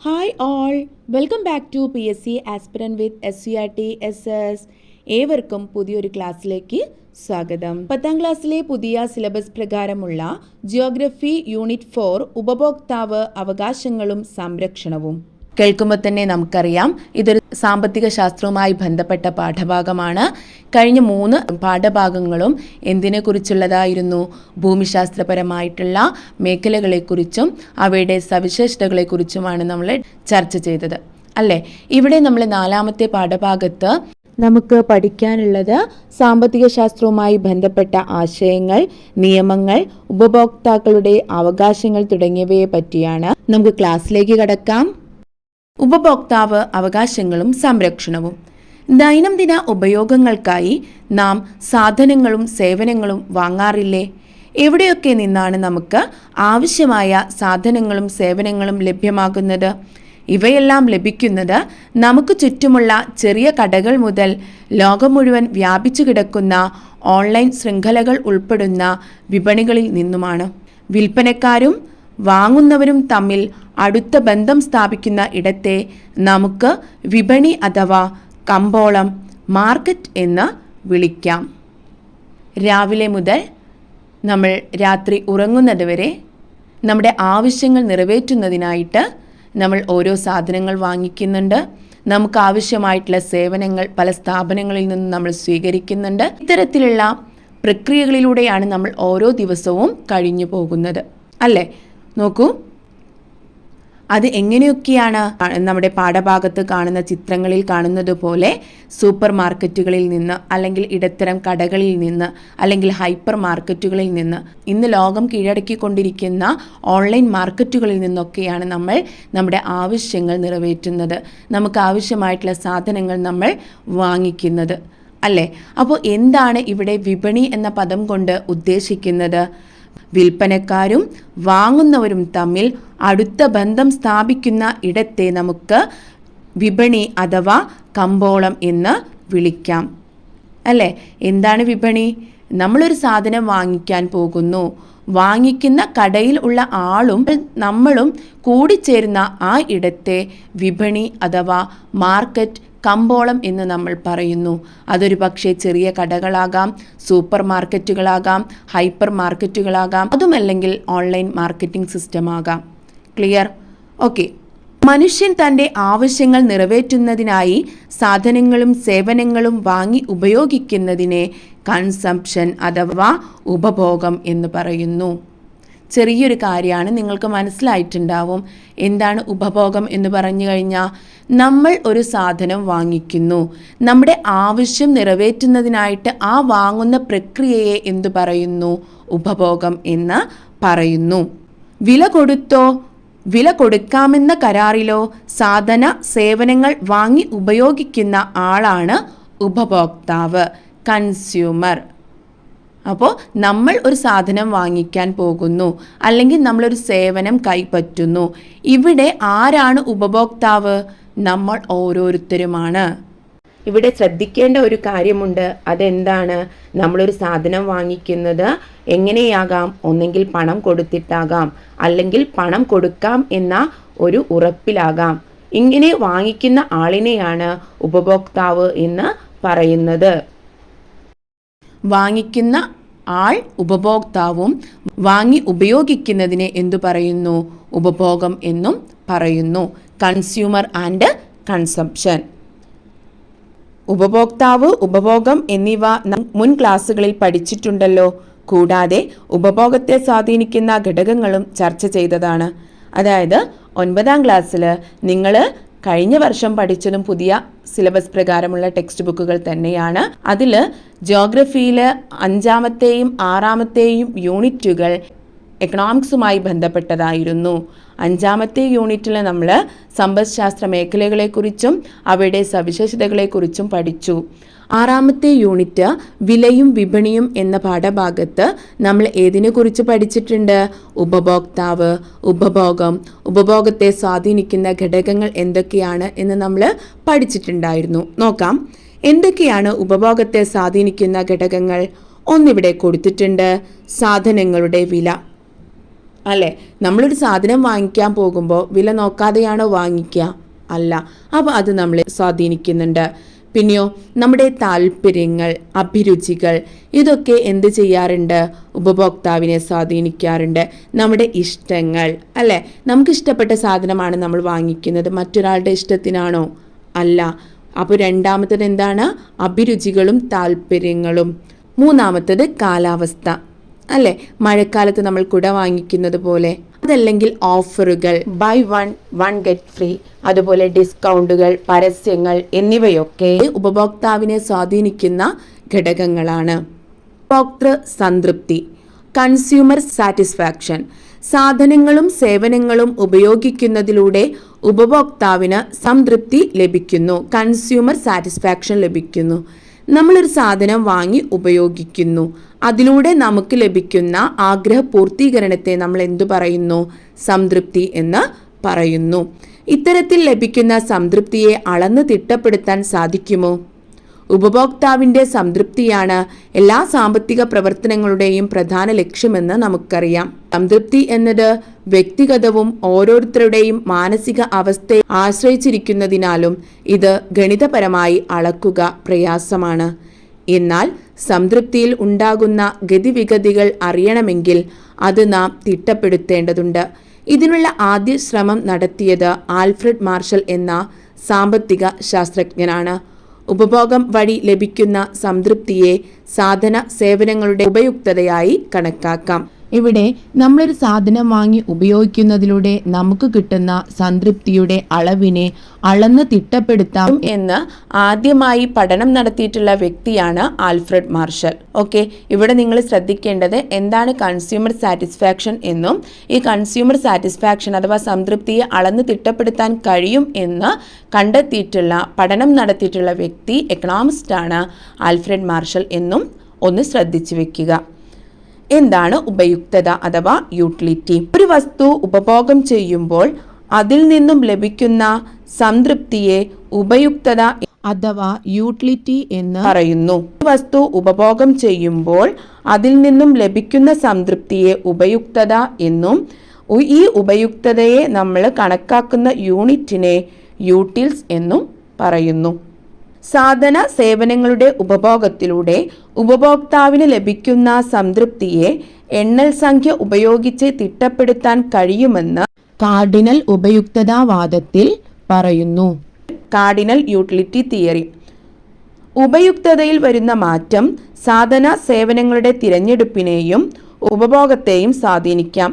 Hi all welcome back to P S C aspirant with S C R T S S ഏവർക്കും പുതിയൊരു ക്ലാസ്സിലേക്ക് സ്വാഗതം. പത്താം ക്ലാസ്സിലെ പുതിയ സിലബസ് പ്രകാരമുള്ള ജിയോഗ്രഫി യൂണിറ്റ് ഫോർ ഉപഭോക്താവ് അവകാശങ്ങളും സംരക്ഷണവും. കേൾക്കുമ്പോൾ തന്നെ നമുക്കറിയാം. ഇതൊരു സാമ്പത്തിക ശാസ്ത്രവുമായി ബന്ധപ്പെട്ട പാഠഭാഗമാണ്. കഴിഞ്ഞ മൂന്ന് പാഠഭാഗങ്ങളും എന്തിനെക്കുറിച്ചുള്ളതായിരുന്നു? ഭൂമിശാസ്ത്രപരമായിട്ടുള്ള മേഖലകളെക്കുറിച്ചും അവയുടെ സവിശേഷതകളെക്കുറിച്ചുമാണ് നമ്മൾ ചർച്ച ചെയ്തത്. അല്ലേ? ഇവിടെ നമ്മൾ നാലാമത്തെ പാഠഭാഗത്ത് നമുക്ക് പഠിക്കാനുള്ളത് സാമ്പത്തിക ശാസ്ത്രവുമായി ബന്ധപ്പെട്ട ആശയങ്ങൾ നിയമങ്ങൾ ഉപഭോക്താക്കളുടെ അവകാശങ്ങൾ തുടങ്ങിയവയെ പറ്റിയാണ്. നമുക്ക് ക്ലാസ്സിലേക്ക് കടക്കാം. ഉപഭോക്താവ് അവകാശങ്ങളും സംരക്ഷണവും. ദൈനംദിന ഉപയോഗങ്ങൾക്കായി നാം സാധനങ്ങളും സേവനങ്ങളും വാങ്ങാറില്ലേ? എവിടെയൊക്കെ നിന്നാണ് നമുക്ക് ആവശ്യമായ സാധനങ്ങളും സേവനങ്ങളും ലഭ്യമാകുന്നത്? ഇവയെല്ലാം ലഭിക്കുന്നത് നമുക്ക് ചുറ്റുമുള്ള ചെറിയ കടകൾ മുതൽ ലോകം മുഴുവൻ വ്യാപിച്ചു കിടക്കുന്ന ഓൺലൈൻ ശൃംഖലകൾ ഉൾപ്പെടുന്ന വിപണികളിൽ നിന്നുമാണ്. വിൽപ്പനക്കാരും വാങ്ങുന്നവരും തമ്മിൽ അടുത്ത ബന്ധം സ്ഥാപിക്കുന്ന ഇടത്തെ നമുക്ക് വിപണി അഥവാ കമ്പോളം മാർക്കറ്റ് എന്ന് വിളിക്കാം. രാവിലെ മുതൽ നമ്മൾ രാത്രി ഉറങ്ങുന്നത് വരെ നമ്മുടെ ആവശ്യങ്ങൾ നിറവേറ്റുന്നതിനായിട്ട് നമ്മൾ ഓരോ സാധനങ്ങൾ വാങ്ങിക്കുന്നുണ്ട്. നമുക്ക് ആവശ്യമായിട്ടുള്ള സേവനങ്ങൾ പല സ്ഥാപനങ്ങളിൽ നിന്നും നമ്മൾ സ്വീകരിക്കുന്നുണ്ട്. ഇത്തരത്തിലുള്ള പ്രക്രിയകളിലൂടെയാണ് നമ്മൾ ഓരോ ദിവസവും കഴിഞ്ഞു പോകുന്നത്. അല്ലേ? നോക്കൂ. അത് എങ്ങനെയൊക്കെയാണ് നമ്മുടെ പാഠഭാഗത്ത് കാണുന്ന ചിത്രങ്ങളിൽ കാണുന്നത് പോലെ സൂപ്പർ മാർക്കറ്റുകളിൽ നിന്ന് അല്ലെങ്കിൽ ഇടത്തരം കടകളിൽ നിന്ന് അല്ലെങ്കിൽ ഹൈപ്പർ മാർക്കറ്റുകളിൽ നിന്ന് ഇന്ന് ലോകം കീഴടക്കിക്കൊണ്ടിരിക്കുന്ന ഓൺലൈൻ മാർക്കറ്റുകളിൽ നിന്നൊക്കെയാണ് നമ്മൾ നമ്മുടെ ആവശ്യങ്ങൾ നിറവേറ്റുന്നത്. നമുക്ക് ആവശ്യമായിട്ടുള്ള സാധനങ്ങൾ നമ്മൾ വാങ്ങിക്കുന്നത്. അല്ലേ? അപ്പോൾ എന്താണ് ഇവിടെ വിപണി എന്ന പദം കൊണ്ട് ഉദ്ദേശിക്കുന്നത്? വിൽപ്പനക്കാരും വാങ്ങുന്നവരും തമ്മിൽ അടുത്ത ബന്ധം സ്ഥാപിക്കുന്ന ഇടത്തെ നമുക്ക് വിപണി അഥവാ കമ്പോളം എന്ന് വിളിക്കാം. അല്ലേ? എന്താണ് വിപണി? നമ്മളൊരു സാധനം വാങ്ങിക്കാൻ പോകുന്നു. വാങ്ങിക്കുന്ന കടയിൽ ഉള്ള ആളും നമ്മളും കൂടിച്ചേരുന്ന ആ ഇടത്തെ വിപണി അഥവാ മാർക്കറ്റ് കമ്പോളം എന്ന് നമ്മൾ പറയുന്നു. അതൊരു പക്ഷേ ചെറിയ കടകളാകാം സൂപ്പർ മാർക്കറ്റുകളാകാം ഹൈപ്പർ മാർക്കറ്റുകളാകാം അതുമല്ലെങ്കിൽ ഓൺലൈൻ മാർക്കറ്റിംഗ് സിസ്റ്റം ആകാം ക്ലിയർ? ഓക്കെ. മനുഷ്യൻ തന്റെ ആവശ്യങ്ങൾ നിറവേറ്റുന്നതിനായി സാധനങ്ങളും സേവനങ്ങളും വാങ്ങി ഉപയോഗിക്കുന്നതിനെ കൺസംപ്ഷൻ അഥവാ ഉപഭോഗം എന്ന് പറയുന്നു. ചെറിയൊരു കാര്യമാണ് നിങ്ങൾക്ക് മനസ്സിലായിട്ടുണ്ടാവും. എന്താണ് ഉപഭോഗം എന്ന് പറഞ്ഞു കഴിഞ്ഞാൽ നമ്മൾ ഒരു സാധനം വാങ്ങിക്കുന്നു. നമ്മുടെ ആവശ്യം നിറവേറ്റുന്നതിനായിട്ട് ആ വാങ്ങുന്ന പ്രക്രിയയെ എന്തു പറയുന്നു? ഉപഭോഗം എന്ന് പറയുന്നു. വില കൊടുത്തോ വില കൊടുക്കാമെന്ന കരാറിലോ സാധന സേവനങ്ങൾ വാങ്ങി ഉപയോഗിക്കുന്ന ആളാണ് ഉപഭോക്താവ് കൺസ്യൂമർ അപ്പോൾ നമ്മൾ ഒരു സാധനം വാങ്ങിക്കാൻ പോകുന്നു. അല്ലെങ്കിൽ നമ്മളൊരു സേവനം കൈപ്പറ്റുന്നു. ഇവിടെ ആരാണ് ഉപഭോക്താവ്? നമ്മൾ ഓരോരുത്തരുമാണ്. ഇവിടെ ശ്രദ്ധിക്കേണ്ട ഒരു കാര്യമുണ്ട്. അതെന്താണ്? നമ്മളൊരു സാധനം വാങ്ങിക്കുന്നത് എങ്ങനെയാകാം? ഒന്നെങ്കിൽ പണം കൊടുത്തിട്ടാകാം. അല്ലെങ്കിൽ പണം കൊടുക്കാം എന്ന ഒരു ഉറപ്പിലാകാം. ഇങ്ങനെ വാങ്ങിക്കുന്ന ആളിനെയാണ് ഉപഭോക്താവ് എന്ന് പറയുന്നത്. വാങ്ങിക്കുന്ന ആൾ ഉപഭോക്താവും വാങ്ങി ഉപയോഗിക്കുന്നതിനെ എന്തു പറയുന്നു? ഉപഭോഗം എന്നും പറയുന്നു. കൺസ്യൂമർ ആൻഡ് കൺസംപ്ഷൻ ഉപഭോക്താവ് ഉപഭോഗം എന്നിവ മുൻ ക്ലാസ്സുകളിൽ പഠിച്ചിട്ടുണ്ടല്ലോ. കൂടാതെ ഉപഭോഗത്തെ സ്വാധീനിക്കുന്ന ഘടകങ്ങളും ചർച്ച ചെയ്തതാണ്. അതായത് ഒൻപതാം ക്ലാസ്സിൽ നിങ്ങൾ കഴിഞ്ഞ വർഷം പഠിച്ചതും പുതിയ സിലബസ് പ്രകാരമുള്ള ടെക്സ്റ്റ് ബുക്കുകൾ തന്നെയാണ്. അതിൽ ജോഗ്രഫിയിൽ അഞ്ചാമത്തെയും ആറാമത്തെയും യൂണിറ്റുകൾ എക്കണോമിക്സുമായി ബന്ധപ്പെട്ടതായിരുന്നു. അഞ്ചാമത്തെ യൂണിറ്റിൽ നമ്മൾ സമ്പദ്ശാസ്ത്ര മേഖലകളെക്കുറിച്ചും അവയുടെ സവിശേഷതകളെക്കുറിച്ചും പഠിച്ചു. ആറാമത്തെ യൂണിറ്റ് വിലയും വിപണിയും എന്ന പാഠഭാഗത്ത് നമ്മൾ ഏതിനെക്കുറിച്ച് പഠിച്ചിട്ടുണ്ട്? ഉപഭോക്താവ് ഉപഭോഗം ഉപഭോഗത്തെ സ്വാധീനിക്കുന്ന ഘടകങ്ങൾ എന്തൊക്കെയാണ് എന്ന് നമ്മൾ പഠിച്ചിട്ടുണ്ടായിരുന്നു. നോക്കാം. എന്തൊക്കെയാണ് ഉപഭോഗത്തെ സ്വാധീനിക്കുന്ന ഘടകങ്ങൾ? ഒന്നിവിടെ കൊടുത്തിട്ടുണ്ട്. സാധനങ്ങളുടെ വില. അല്ലേ? നമ്മളൊരു സാധനം വാങ്ങിക്കാൻ പോകുമ്പോൾ വില നോക്കാതെയാണോ വാങ്ങിക്കുക അല്ല. അപ്പോൾ അത് നമ്മളെ സ്വാധീനിക്കുന്നുണ്ട്. പിന്നെയോ നമ്മുടെ താല്പര്യങ്ങൾ അഭിരുചികൾ ഇതൊക്കെ എന്ത് ചെയ്യാറുണ്ട്? ഉപഭോക്താവിനെ സ്വാധീനിക്കാറുണ്ട്. നമ്മുടെ ഇഷ്ടങ്ങൾ അല്ലേ? നമുക്ക് ഇഷ്ടപ്പെട്ട സാധനമാണ് നമ്മൾ വാങ്ങിക്കുന്നത്. മറ്റൊരാളുടെ ഇഷ്ടത്തിനാണോ? അല്ല. അപ്പോൾ രണ്ടാമത്തത് എന്താണ്? അഭിരുചികളും താല്പര്യങ്ങളും. മൂന്നാമത്തത് കാലാവസ്ഥ. അല്ലേ? മഴക്കാലത്ത് നമ്മൾ കുട വാങ്ങിക്കുന്നത് പോലെ. അതല്ലെങ്കിൽ ഓഫറുകൾ. Buy one one get free അതുപോലെ ഡിസ്കൗണ്ടുകൾ പരസ്യങ്ങൾ എന്നിവയൊക്കെ ഉപഭോക്താവിനെ സ്വാധീനിക്കുന്ന ഘടകങ്ങളാണ്. ഉപഭോക്തൃ സംതൃപ്തി കൺസ്യൂമർ സാറ്റിസ്ഫാക്ഷൻ സാധനങ്ങളും സേവനങ്ങളും ഉപയോഗിക്കുന്നതിലൂടെ ഉപഭോക്താവിന് സംതൃപ്തി ലഭിക്കുന്നു കൺസ്യൂമർ സാറ്റിസ്ഫാക്ഷൻ ലഭിക്കുന്നു. നമ്മളൊരു സാധനം വാങ്ങി ഉപയോഗിക്കുന്നു. അതിലൂടെ നമുക്ക് ലഭിക്കുന്ന ആഗ്രഹ പൂർത്തീകരണത്തെ നമ്മൾ എന്തു പറയുന്നു? സംതൃപ്തി എന്ന് പറയുന്നു. ഇത്തരത്തിൽ ലഭിക്കുന്ന സംതൃപ്തിയെ അളന്ന് തിട്ടപ്പെടുത്താൻ സാധിക്കുമോ? ഉപഭോക്താവിന്റെ സംതൃപ്തിയാണ് എല്ലാ സാമ്പത്തിക പ്രവർത്തനങ്ങളുടെയും പ്രധാന ലക്ഷ്യമെന്ന് നമുക്കറിയാം. സംതൃപ്തി എന്നത് വ്യക്തിഗതവും ഓരോരുത്തരുടെയും മാനസിക അവസ്ഥയെ ആശ്രയിച്ചിരിക്കുന്നതിനാലും ഇത് ഗണിതപരമായി അളക്കുക പ്രയാസമാണ്. എന്നാൽ സംതൃപ്തിയിൽ ഉണ്ടാകുന്ന ഗതിവിഗതികൾ അറിയണമെങ്കിൽ അത് നാം തിട്ടപ്പെടുത്തേണ്ടതുണ്ട്. ഇതിനുള്ള ആദ്യ ശ്രമം നടത്തിയത് ആൽഫ്രഡ് മാർഷൽ എന്ന സാമ്പത്തിക ശാസ്ത്രജ്ഞനാണ്. ഉപഭോഗം വഴി ലഭിക്കുന്ന സംതൃപ്തിയെ സാധന സേവനങ്ങളുടെ ഉപയുക്തതയായി കണക്കാക്കാം. ഇവിടെ നമ്മളൊരു സാധനം വാങ്ങി ഉപയോഗിക്കുന്നതിലൂടെ നമുക്ക് കിട്ടുന്ന സംതൃപ്തിയുടെ അളവിനെ അളന്ന് തിട്ടപ്പെടുത്താം എന്ന് ആദ്യമായി പഠനം നടത്തിയിട്ടുള്ള വ്യക്തിയാണ് ആൽഫ്രഡ് മാർഷൽ. ഓക്കെ ഇവിടെ നിങ്ങൾ ശ്രദ്ധിക്കേണ്ടത് എന്താണ് കൺസ്യൂമർ സാറ്റിസ്ഫാക്ഷൻ എന്നും ഈ കൺസ്യൂമർ സാറ്റിസ്ഫാക്ഷൻ അഥവാ സംതൃപ്തിയെ അളന്ന് തിട്ടപ്പെടുത്താൻ കഴിയും എന്ന് കണ്ടെത്തിയിട്ടുള്ള പഠനം നടത്തിയിട്ടുള്ള വ്യക്തി എക്കണോമിസ്റ്റാണ് ആൽഫ്രഡ് മാർഷൽ എന്നും ഒന്ന് ശ്രദ്ധിച്ചു വെക്കുക. എന്താണ് ഉപയുക്തത അഥവാ യൂട്ടിലിറ്റി ഒരു വസ്തു ഉപഭോഗം ചെയ്യുമ്പോൾ അതിൽ നിന്നും ലഭിക്കുന്ന സംതൃപ്തിയെ ഉപയുക്തത അഥവാ യൂട്ടിലിറ്റി എന്ന് പറയുന്നു. വസ്തു ഉപഭോഗം ചെയ്യുമ്പോൾ അതിൽ നിന്നും ലഭിക്കുന്ന സംതൃപ്തിയെ ഉപയുക്തത എന്നും ഈ ഉപയുക്തതയെ നമ്മൾ കണക്കാക്കുന്ന യൂണിറ്റിനെ യൂട്ടിൽസ് എന്നും പറയുന്നു. സാധന സേവനങ്ങളുടെ ഉപഭോഗത്തിലൂടെ ഉപഭോക്താവിന് ലഭിക്കുന്ന സംതൃപ്തിയെ എണ്ണൽ സംഖ്യ ഉപയോഗിച്ച് തിട്ടപ്പെടുത്താൻ കഴിയുമെന്ന് കാർഡിനൽ ഉപയുക്തതാവാദത്തിൽ പറയുന്നു. Cardinal utility theory. ഉപയുക്തതയിൽ വരുന്ന മാറ്റം സാധന സേവനങ്ങളുടെ തിരഞ്ഞെടുപ്പിനെയും ഉപഭോഗത്തെയും സ്വാധീനിക്കാം.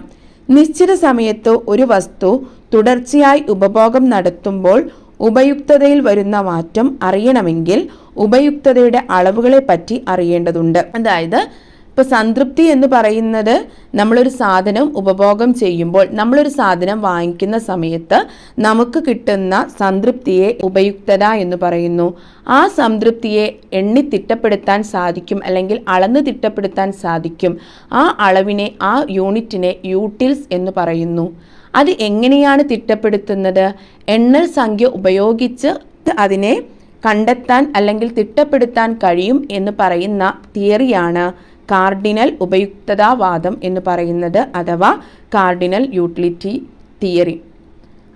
നിശ്ചിത സമയത്ത് ഒരു വസ്തു തുടർച്ചയായി ഉപഭോഗം നടത്തുമ്പോൾ ഉപയുക്തതയിൽ വരുന്ന മാറ്റം അറിയണമെങ്കിൽ ഉപയുക്തതയുടെ അളവുകളെ പറ്റി അറിയേണ്ടതുണ്ട്. അതായത് ഇപ്പോൾ സംതൃപ്തി എന്ന് പറയുന്നത് നമ്മളൊരു സാധനം ഉപഭോഗം ചെയ്യുമ്പോൾ നമ്മളൊരു സാധനം വാങ്ങിക്കുന്ന സമയത്ത് നമുക്ക് കിട്ടുന്ന സംതൃപ്തിയെ ഉപയുക്തത എന്ന് പറയുന്നു. ആ സംതൃപ്തിയെ എണ്ണി തിട്ടപ്പെടുത്താൻ സാധിക്കും അല്ലെങ്കിൽ അളന്ന് തിട്ടപ്പെടുത്താൻ സാധിക്കും. ആ അളവിനെ ആ യൂണിറ്റിനെ യൂട്ടിൽസ് എന്ന് പറയുന്നു. അത് എങ്ങനെയാണ് തിട്ടപ്പെടുത്തുന്നത്? എണ്ണൽ സംഖ്യ ഉപയോഗിച്ച് അതിനെ കണ്ടെത്താൻ അല്ലെങ്കിൽ തിട്ടപ്പെടുത്താൻ കഴിയും എന്ന് പറയുന്ന തിയറിയാണ് കാർഡിനൽ ഉപയുക്തതാവാദം എന്ന് പറയുന്നത് അഥവാ കാർഡിനൽ യൂട്ടിലിറ്റി തിയറി.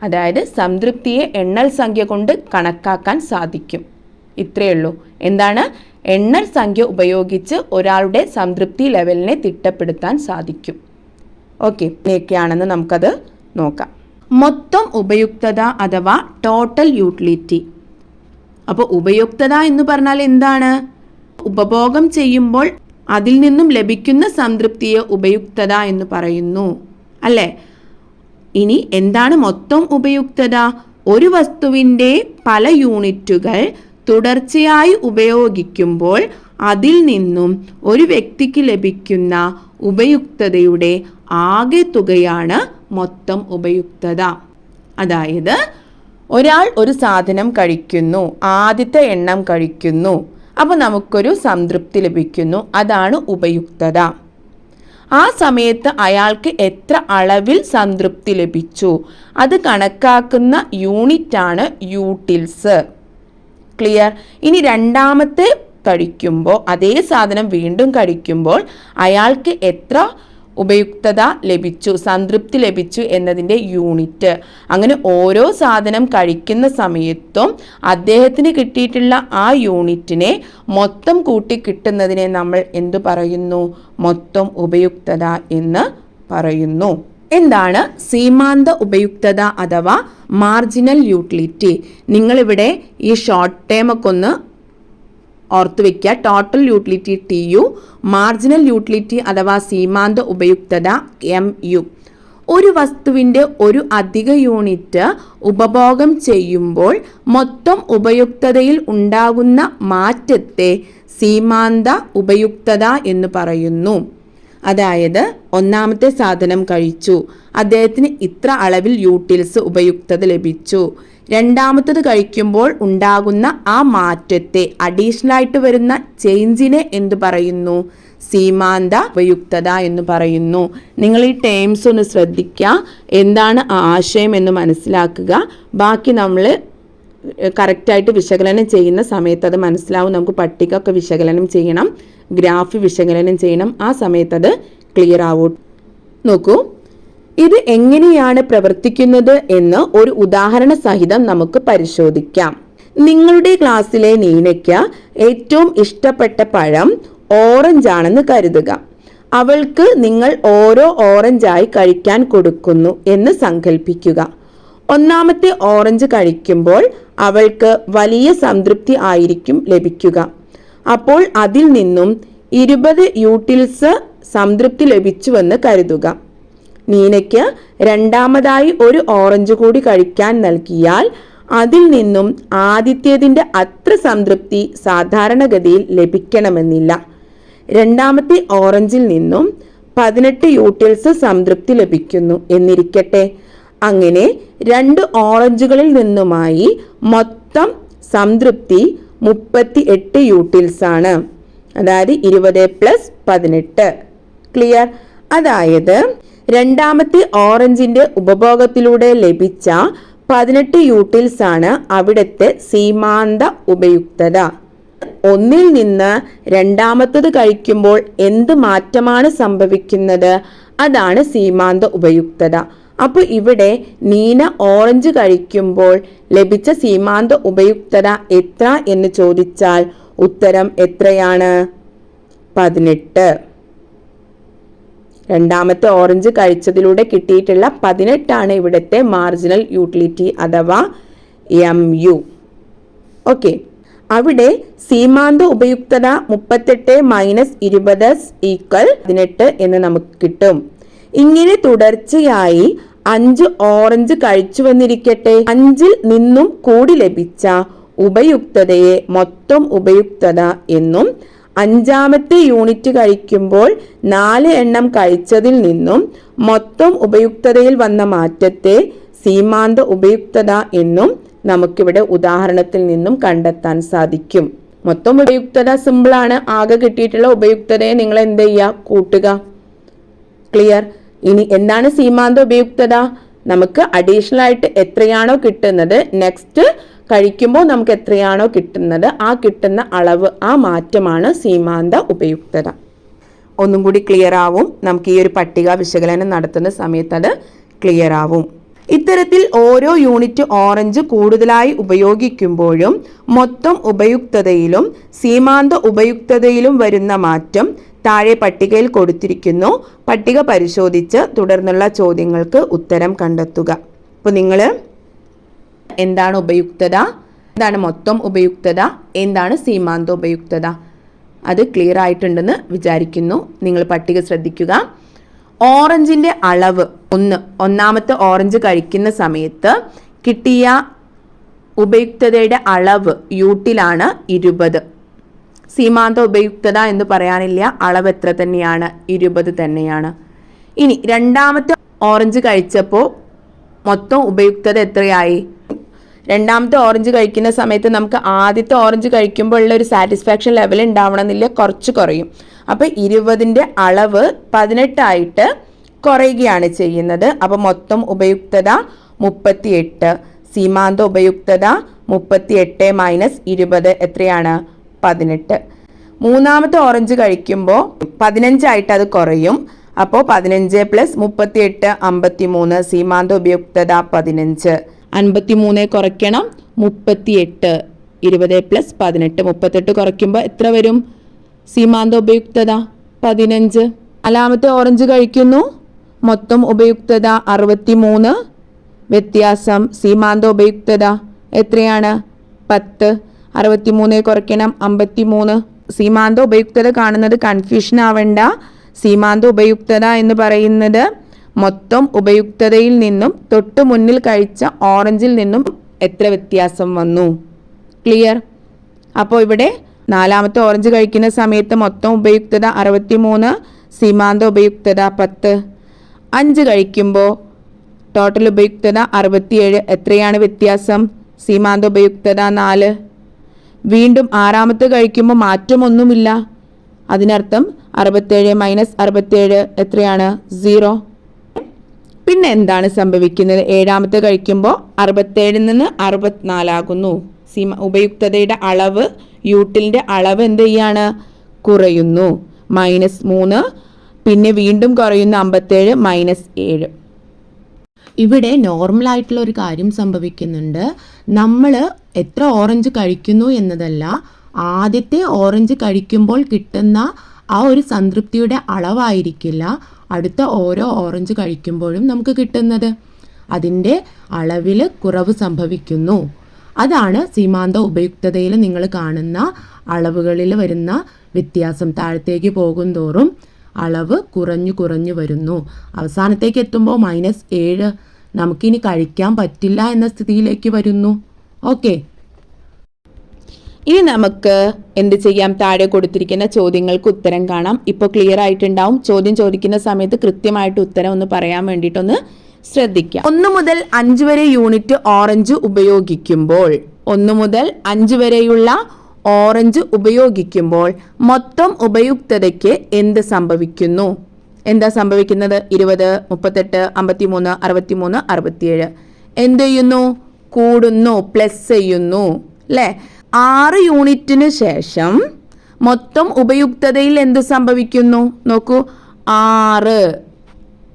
അതായത് സംതൃപ്തിയെ എണ്ണൽ സംഖ്യ കൊണ്ട് കണക്കാക്കാൻ സാധിക്കും. ഇത്രയേ ഉള്ളൂ. എന്താണ്? എണ്ണൽ സംഖ്യ ഉപയോഗിച്ച് ഒരാളുടെ സംതൃപ്തി ലെവലിനെ തിട്ടപ്പെടുത്താൻ സാധിക്കും. ഓക്കെ ഇങ്ങനെയൊക്കെയാണെന്ന് നമുക്കത് നോക്കാം. മൊത്തം ഉപയുക്തത അഥവാ ടോട്ടൽ യൂട്ടിലിറ്റി അപ്പോൾ ഉപയുക്തത എന്ന് പറഞ്ഞാൽ എന്താണ്? ഉപഭോഗം ചെയ്യുമ്പോൾ അതിൽ നിന്നും ലഭിക്കുന്ന സംതൃപ്തിയെ ഉപയുക്തത എന്ന് പറയുന്നു. അല്ലേ? ഇനി എന്താണ് മൊത്തം ഉപയുക്തത? ഒരു വസ്തുവിന്റെ പല യൂണിറ്റുകൾ തുടർച്ചയായി ഉപയോഗിക്കുമ്പോൾ അതിൽ നിന്നും ഒരു വ്യക്തിക്ക് ലഭിക്കുന്ന ഉപയുക്തതയുടെ ആകെ തുകയാണ് മൊത്തം ഉപയുക്തത. അതായത് ഒരാൾ ഒരു സാധനം കഴിക്കുന്നു ആദ്യത്തെ എണ്ണം കഴിക്കുന്നു അപ്പോൾ നമുക്കൊരു സംതൃപ്തി ലഭിക്കുന്നു അതാണ് ഉപയുക്തത. ആ സമയത്ത് അയാൾക്ക് എത്ര അളവിൽ സംതൃപ്തി ലഭിച്ചു അത് കണക്കാക്കുന്ന യൂണിറ്റാണ് യൂട്ടിൽസ്. ക്ലിയർ? ഇനി രണ്ടാമത്തെ കഴിക്കുമ്പോൾ അതേ സാധനം വീണ്ടും കഴിക്കുമ്പോൾ അയാൾക്ക് എത്ര ഉപയുക്തത ലഭിച്ചു സംതൃപ്തി ലഭിച്ചു എന്നതിന്റെ യൂണിറ്റ്. അങ്ങനെ ഓരോ സാധനം കഴിക്കുന്ന സമയത്തും അദ്ദേഹത്തിന് കിട്ടിയിട്ടുള്ള ആ യൂണിറ്റിനെ മൊത്തം കൂട്ടി കിട്ടുന്നതിനെ നമ്മൾ എന്തു പറയുന്നു? മൊത്തം ഉപയുക്തത എന്ന് പറയുന്നു. എന്താണ് സീമാന്ത ഉപയുക്തത അഥവാ മാർജിനൽ യൂട്ടിലിറ്റി? നിങ്ങളിവിടെ ഈ ഷോർട്ട് ടേമൊക്കെ ഒന്ന് ഓർത്തു വെക്കുക. Total utility T U marginal utility അഥവാ സീമാന്ത ഉപയുക്തത എം യു ഒരു വസ്തുവിന്റെ ഒരു അധിക യൂണിറ്റ് ഉപഭോഗം ചെയ്യുമ്പോൾ മൊത്തം ഉപയുക്തതയിൽ ഉണ്ടാകുന്ന മാറ്റത്തെ സീമാന്ത ഉപയുക്തത എന്ന് പറയുന്നു. അതായത് ഒന്നാമത്തെ സാധനം കഴിച്ചു. അദ്ദേഹത്തിന് ഇത്ര അളവിൽ യൂട്ടിൽസ് ഉപയുക്തത ലഭിച്ചു. രണ്ടാമത്തത് കഴിക്കുമ്പോൾ ഉണ്ടാകുന്ന ആ മാറ്റത്തെ അഡീഷണൽ ആയിട്ട് വരുന്ന ചേഞ്ചിനെ എന്തു പറയുന്നു? സീമാന്ത ഉപയുക്തത എന്ന് പറയുന്നു. നിങ്ങൾ ഈ ടേംസ് ഒന്ന് ശ്രദ്ധിക്കുക എന്താണ് ആശയം എന്ന് മനസ്സിലാക്കുക. ബാക്കി നമ്മൾ കറക്റ്റായിട്ട് വിശകലനം ചെയ്യുന്ന സമയത്ത് അത് മനസ്സിലാവും. നമുക്ക് പട്ടിക ഒക്കെ വിശകലനം ചെയ്യണം. ഗ്രാഫ് വിശകലനം ചെയ്യണം. ആ സമയത്ത് അത് ക്ലിയർ ആവും. നോക്കൂ. ഇത് എങ്ങനെയാണ് പ്രവർത്തിക്കുന്നത് എന്ന് ഒരു ഉദാഹരണ സഹിതം നമുക്ക് പരിശോധിക്കാം. നിങ്ങളുടെ ക്ലാസ്സിലെ നീനയ്ക്ക് ഏറ്റവും ഇഷ്ടപ്പെട്ട പഴം ഓറഞ്ച് ആണെന്ന് കരുതുക. അവൾക്ക് നിങ്ങൾ ഓരോ ഓറഞ്ചായി കഴിക്കാൻ കൊടുക്കുന്നു എന്ന് സങ്കല്പിക്കുക ഒന്നാമത്തെ ഓറഞ്ച് കഴിക്കുമ്പോൾ അവൾക്ക് വലിയ സംതൃപ്തി ആയിരിക്കും ലഭിക്കുക. അപ്പോൾ അതിൽ നിന്നും ഇരുപത് യൂട്ടിൽസ് സംതൃപ്തി ലഭിച്ചുവെന്ന് കരുതുക. നീനയ്ക്ക് രണ്ടാമതായി ഒരു ഓറഞ്ച് കൂടി കഴിക്കാൻ നൽകിയാൽ അതിൽ നിന്നും ആദ്യത്തേതിന്റെ അത്ര സംതൃപ്തി സാധാരണഗതിയിൽ ലഭിക്കണമെന്നില്ല. രണ്ടാമത്തെ ഓറഞ്ചിൽ നിന്നും പതിനെട്ട് യൂട്ടിൽസ് സംതൃപ്തി ലഭിക്കുന്നു എന്നിരിക്കട്ടെ. അങ്ങനെ രണ്ട് ഓറഞ്ചുകളിൽ നിന്നുമായി മൊത്തം സംതൃപ്തി മുപ്പത്തി എട്ട് യൂട്ടിൽസ് ആണ്. അതായത് ഇരുപത് പ്ലസ് പതിനെട്ട്. ക്ലിയർ? അതായത് രണ്ടാമത്തെ ഓറഞ്ചിന്റെ ഉപഭോഗത്തിലൂടെ ലഭിച്ച പതിനെട്ട് യൂട്ടിൽസ് ആണ് അവിടുത്തെ സീമാന്ത ഉപയുക്തത. ഒന്നിൽ നിന്ന് രണ്ടാമത്തത് കഴിക്കുമ്പോൾ എന്ത് മാറ്റമാണ് സംഭവിക്കുന്നത്? അതാണ് സീമാന്ത ഉപയുക്തത. അപ്പോൾ ഇവിടെ നീന ഓറഞ്ച് കഴിക്കുമ്പോൾ ലഭിച്ച സീമാന്ത ഉപയുക്തത എത്ര എന്ന് ചോദിച്ചാൽ ഉത്തരം എത്രയാണ്? പതിനെട്ട്. രണ്ടാമത്തെ ഓറഞ്ച് കഴിച്ചതിലൂടെ കിട്ടിയിട്ടുള്ള പതിനെട്ടാണ് ഇവിടുത്തെ മാർജിനൽ യൂട്ടിലിറ്റി അഥവാ എം യു ഓക്കെ അവിടെ സീമാന്ത ഉപയുക്തത മുപ്പത്തെട്ട് മൈനസ് ഇരുപത് ഈക്വൽ പതിനെട്ട് എന്ന് നമുക്ക് കിട്ടും. ഇങ്ങനെ തുടർച്ചയായി അഞ്ച് ഓറഞ്ച് കഴിച്ചു വന്നിരിക്കട്ടെ. അഞ്ചിൽ നിന്നും കൂടി ലഭിച്ച ഉപയുക്തതയെ മൊത്തം ഉപയുക്തത എന്നും അഞ്ചാമത്തെ യൂണിറ്റ് കഴിക്കുമ്പോൾ നാല് എണ്ണം കഴിച്ചതിൽ നിന്നും മൊത്തം ഉപയുക്തതയിൽ വന്ന മാറ്റത്തെ സീമാന്ത ഉപയുക്തത എന്നും നമുക്കിവിടെ ഉദാഹരണത്തിൽ നിന്നും കണ്ടെത്താൻ സാധിക്കും. മൊത്തം ഉപയുക്തത സിമ്പിളാണ് ആകെ കിട്ടിയിട്ടുള്ള ഉപയുക്തതയെ നിങ്ങൾ എന്ത് ചെയ്യുക? കൂട്ടുക. ക്ലിയർ ഇനി എന്താണ് സീമാന്ത ഉപയുക്തത? നമുക്ക് അഡീഷണൽ ആയിട്ട് എത്രയാണോ കിട്ടുന്നത്? നെക്സ്റ്റ് കഴിക്കുമ്പോൾ നമുക്ക് എത്രയാണോ കിട്ടുന്നത് ആ കിട്ടുന്ന അളവ് ആ മാറ്റമാണ് സീമാന്ത ഉപയുക്തത. ഒന്നും കൂടി ക്ലിയർ ആവും. നമുക്ക് ഈ ഒരു പട്ടിക വിശകലനം നടത്തുന്ന സമയത്ത് അത് ക്ലിയർ ആവും. ഇത്തരത്തിൽ ഓരോ യൂണിറ്റ് ഓറഞ്ച് കൂടുതലായി ഉപയോഗിക്കുമ്പോഴും മൊത്തം ഉപയുക്തതയിലും സീമാന്ത ഉപയുക്തതയിലും വരുന്ന മാറ്റം താഴെ പട്ടികയിൽ കൊടുത്തിരിക്കുന്നു. പട്ടിക പരിശോധിച്ച് തുടർന്നുള്ള ചോദ്യങ്ങൾക്ക് ഉത്തരം കണ്ടെത്തുക. അപ്പോൾ നിങ്ങൾ എന്താണ് ഉപയുക്തത? എന്താണ് മൊത്തം ഉപയുക്തത? എന്താണ് സീമാന്ത ഉപയുക്തത? അത് ക്ലിയർ ആയിട്ടുണ്ടെന്ന് വിചാരിക്കുന്നു. നിങ്ങൾ പട്ടിക ശ്രദ്ധിക്കുക. ഓറഞ്ചിന്റെ അളവ് ഒന്ന്. ഒന്നാമത്തെ ഓറഞ്ച് കഴിക്കുന്ന സമയത്ത് കിട്ടിയ ഉപയുക്തതയുടെ അളവ് യൂട്ടിലാണ് ഇരുപത്. സീമാന്ത ഉപയുക്തത എന്ന് പറയാനില്ല. അളവ് എത്ര തന്നെയാണ്? ഇരുപത് തന്നെയാണ്. ഇനി രണ്ടാമത്തെ ഓറഞ്ച് കഴിച്ചപ്പോൾ മൊത്തം ഉപയുക്തത എത്രയായി? രണ്ടാമത്തെ ഓറഞ്ച് കഴിക്കുന്ന സമയത്ത് നമുക്ക് ആദ്യത്തെ ഓറഞ്ച് കഴിക്കുമ്പോൾ ഉള്ള ഒരു സാറ്റിസ്ഫാക്ഷൻ ലെവൽ ഉണ്ടാവണമെന്നില്ല കുറച്ച് കുറയും. അപ്പോൾ ഇരുപതിന്റെ അളവ് പതിനെട്ടായിട്ട് കുറയുകയാണ് ചെയ്യുന്നത്. അപ്പോൾ മൊത്തം ഉപയുക്തത മുപ്പത്തിയെട്ട് സീമാന്ത ഉപയുക്തത മുപ്പത്തിയെട്ട് മൈനസ് ഇരുപത് എത്രയാണ്? പതിനെട്ട്. മൂന്നാമത്തെ ഓറഞ്ച് കഴിക്കുമ്പോൾ പതിനഞ്ചായിട്ട് അത് കുറയും. അപ്പോൾ പതിനഞ്ച് പ്ലസ് മുപ്പത്തി എട്ട് അമ്പത്തി മൂന്ന് സീമാന്ത ഉപയുക്തത പതിനഞ്ച്. അൻപത്തി മൂന്ന് കുറയ്ക്കണം. മുപ്പത്തി എട്ട് ഇരുപത് പ്ലസ് പതിനെട്ട് മുപ്പത്തെട്ട് കുറയ്ക്കുമ്പോൾ എത്ര വരും? സീമാന്ത ഉപയുക്തത പതിനഞ്ച്. നാലാമത്തെ ഓറഞ്ച് കഴിക്കുന്നു. മൊത്തം ഉപയുക്തത അറുപത്തി മൂന്ന് വ്യത്യാസം സീമാന്ത ഉപയുക്തത എത്രയാണ്? പത്ത്. അറുപത്തി മൂന്ന് കുറയ്ക്കണം അമ്പത്തി മൂന്ന് സീമാന്ത ഉപയുക്തത കാണുന്നത് കൺഫ്യൂഷൻ ആവണ്ട. സീമാന്ത ഉപയുക്തത എന്ന് പറയുന്നത് മൊത്തം ഉപയുക്തതയിൽ നിന്നും തൊട്ടു മുന്നിൽ കഴിച്ച ഓറഞ്ചിൽ നിന്നും എത്ര വ്യത്യാസം വന്നു? ക്ലിയർ അപ്പോൾ ഇവിടെ നാലാമത്തെ ഓറഞ്ച് കഴിക്കുന്ന സമയത്ത് മൊത്തം ഉപയുക്തത അറുപത്തി മൂന്ന് സീമാന്ത ഉപയുക്തത പത്ത്. അഞ്ച് കഴിക്കുമ്പോൾ ടോട്ടൽ ഉപയുക്തത അറുപത്തിയേഴ്. എത്രയാണ് വ്യത്യാസം? സീമാന്ത ഉപയുക്തത നാല്. വീണ്ടും ആറാമത്തെ കഴിക്കുമ്പോൾ മാറ്റമൊന്നുമില്ല. അതിനർത്ഥം അറുപത്തേഴ് മൈനസ് അറുപത്തേഴ് എത്രയാണ്? സീറോ പിന്നെ എന്താണ് സംഭവിക്കുന്നത്? ഏഴാമത്തെ കഴിക്കുമ്പോൾ അറുപത്തേഴിൽ നിന്ന് അറുപത്തിനാലാകുന്നു. സീമ ഉപയുക്തതയുടെ അളവ് യൂട്ടിലിന്റെ അളവ് എന്ത് ചെയ്യാണ് കുറയുന്നു. മൈനസ് മൂന്ന് പിന്നെ വീണ്ടും കുറയുന്ന അമ്പത്തേഴ് മൈനസ് ഏഴ്. ഇവിടെ നോർമൽ ആയിട്ടുള്ള ഒരു കാര്യം സംഭവിക്കുന്നുണ്ട്. നമ്മൾ എത്ര ഓറഞ്ച് കഴിക്കുന്നു എന്നതല്ല ആദ്യത്തെ ഓറഞ്ച് കഴിക്കുമ്പോൾ കിട്ടുന്ന ആ ഒരു സംതൃപ്തിയുടെ അളവായിരിക്കില്ല. അടുത്ത ഓരോ ഓറഞ്ച് കഴിക്കുമ്പോഴും നമുക്ക് കിട്ടുന്നത്. അതിന്റെ അളവിൽ കുറവ് സംഭവിക്കുന്നു. അതാണ് സീമാന്ത ഉപയുക്തതയിൽ നിങ്ങൾ കാണുന്ന അളവുകളിൽ വരുന്ന വ്യത്യാസം. താഴത്തേക്ക് പോകും തോറും അളവ് കുറഞ്ഞു കുറഞ്ഞു വരുന്നു. അവസാനത്തേക്ക് എത്തുമ്പോൾ മൈനസ് ഏഴ്. നമുക്കിനി കഴിക്കാൻ പറ്റില്ല എന്ന സ്ഥിതിയിലേക്ക് വരുന്നു. ഓക്കെ. ഇനി നമുക്ക് എന്ത് ചെയ്യാം? താഴെ കൊടുത്തിരിക്കുന്ന ചോദ്യങ്ങൾക്ക് ഉത്തരം കാണാം. ഇപ്പോൾ ക്ലിയർ ആയിട്ടുണ്ടാവും. ചോദ്യം ചോദിക്കുന്ന സമയത്ത് കൃത്യമായിട്ട് ഉത്തരം ഒന്ന് പറയാൻ വേണ്ടിയിട്ടൊന്ന് ശ്രദ്ധിക്കാം. ഒന്ന് മുതൽ അഞ്ച് വരെ യൂണിറ്റ് ഓറഞ്ച് ഉപയോഗിക്കുമ്പോൾ ഒന്ന് മുതൽ അഞ്ച് വരെയുള്ള ഓറഞ്ച് ഉപയോഗിക്കുമ്പോൾ മൊത്തം ഉപയുക്തതയ്ക്ക് എന്ത് സംഭവിക്കുന്നു? എന്താ സംഭവിക്കുന്നത്? ഇരുപത് മുപ്പത്തെട്ട് അമ്പത്തിമൂന്ന് അറുപത്തിമൂന്ന് അറുപത്തിയേഴ്. എന്ത് ചെയ്യുന്നു? കൂടുന്നു പ്ലസ് ചെയ്യുന്നു. അല്ലേ ആറ് യൂണിറ്റിന് ശേഷം മൊത്തം ഉപയുക്തതയിൽ എന്ത് സംഭവിക്കുന്നു? നോക്കൂ. ആറ്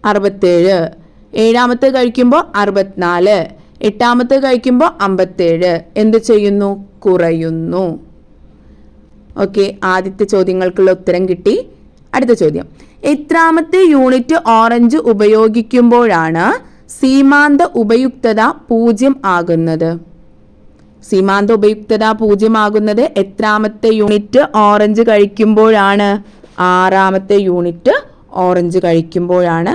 അറുപത്തേഴ്. ഏഴാമത്തെ കഴിക്കുമ്പോൾ അറുപത്തിനാല്. എട്ടാമത്തെ കഴിക്കുമ്പോൾ അമ്പത്തേഴ്. എന്ത് ചെയ്യുന്നു? കുറയുന്നു. ഓക്കെ ആദ്യത്തെ ചോദ്യങ്ങൾക്കുള്ള ഉത്തരം കിട്ടി. അടുത്ത ചോദ്യം. എത്രാമത്തെ യൂണിറ്റ് ഓറഞ്ച് ഉപയോഗിക്കുമ്പോഴാണ് സീമാന്ത ഉപയുക്തത പൂജ്യം ആകുന്നത്? സീമാന്ത ഉപയുക്തത പൂജ്യമാകുന്നത് എത്രാമത്തെ യൂണിറ്റ് ഓറഞ്ച് കഴിക്കുമ്പോഴാണ്. ആറാമത്തെ യൂണിറ്റ് ഓറഞ്ച് കഴിക്കുമ്പോഴാണ്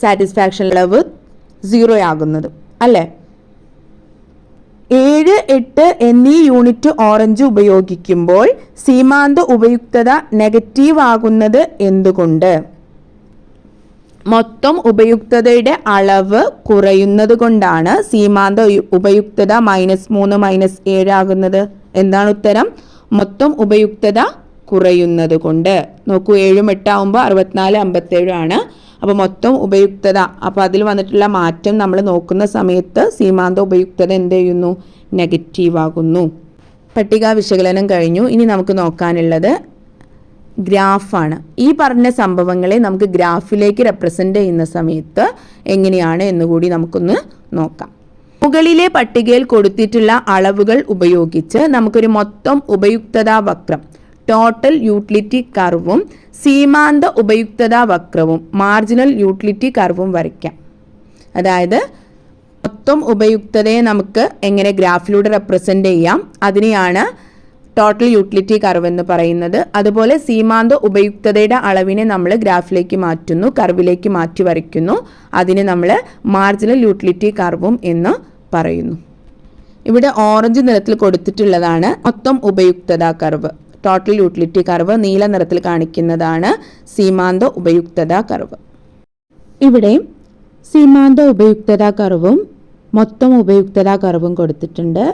സാറ്റിസ്ഫാക്ഷൻ ലെവൽ സീറോ ആകുന്നത് അല്ലേ? ഏഴ് എട്ട് എന്നീ യൂണിറ്റ് ഓറഞ്ച് ഉപയോഗിക്കുമ്പോൾ സീമാന്ത ഉപയുക്തത നെഗറ്റീവ് ആകുന്നത് എന്തുകൊണ്ട്? മൊത്തം ഉപയുക്തതയുടെ അളവ് കുറയുന്നത് കൊണ്ടാണ് സീമാന്ത ഉപയുക്തത മൈനസ് മൂന്ന് മൈനസ് ഏഴ് ആകുന്നത്. എന്താണ് ഉത്തരം? മൊത്തം ഉപയുക്തത കുറയുന്നത് കൊണ്ട് നോക്കൂ ഏഴും എട്ടാവുമ്പോൾ അറുപത്തിനാല് അമ്പത്തേഴാണ് അപ്പോൾ മൊത്തം ഉപയുക്തത അപ്പോൾ അതിൽ വന്നിട്ടുള്ള മാറ്റം നമ്മൾ നോക്കുന്ന സമയത്ത് സീമാന്ത ഉപയുക്തത എന്ത് ചെയ്യുന്നു? നെഗറ്റീവ് ആകുന്നു. പട്ടിക വിശകലനം കഴിഞ്ഞു. ഇനി നമുക്ക് നോക്കാനുള്ളത് ഗ്രാഫാണ്. ഈ പറഞ്ഞ സംഭവങ്ങളെ നമുക്ക് ഗ്രാഫിലേക്ക് റെപ്രസെന്റ് ചെയ്യുന്ന സമയത്ത് എങ്ങനെയാണ് എന്നുകൂടി നമുക്കൊന്ന് നോക്കാം. മുകളിലെ പട്ടികയിൽ കൊടുത്തിട്ടുള്ള അളവുകൾ ഉപയോഗിച്ച് നമുക്കൊരു മൊത്തം ഉപയുക്തതാ വക്രം ടോട്ടൽ യൂട്ടിലിറ്റി കർവും സീമാന്ത ഉപയുക്തതാ വക്രവും മാർജിനൽ യൂട്ടിലിറ്റി കർവും വരയ്ക്കാം. അതായത് മൊത്തം ഉപയുക്തതയെ നമുക്ക് എങ്ങനെ ഗ്രാഫിലൂടെ റെപ്രസെന്റ് ചെയ്യാം അതിനെയാണ് ടോട്ടൽ യൂട്ടിലിറ്റി കർവ് എന്ന് പറയുന്നത്. അതുപോലെ സീമാന്ത ഉപയുക്തതയുടെ അളവിനെ നമ്മൾ ഗ്രാഫിലേക്ക് മാറ്റുന്നു കർവിലേക്ക് മാറ്റി വരയ്ക്കുന്നു. അതിനെ നമ്മൾ മാർജിനൽ യൂട്ടിലിറ്റി കർവും എന്ന് പറയുന്നു. ഇവിടെ ഓറഞ്ച് നിറത്തിൽ കൊടുത്തിട്ടുള്ളതാണ് മൊത്തം ഉപയുക്തത കർവ് ടോട്ടൽ യൂട്ടിലിറ്റി കർവ് നീല നിറത്തിൽ കാണിക്കുന്നതാണ് സീമാന്ത ഉപയുക്തത കർവ് ഇവിടെ സീമാന്ത ഉപയുക്തത കർവും മൊത്തം ഉപയുക്തത കർവും കൊടുത്തിട്ടുണ്ട്.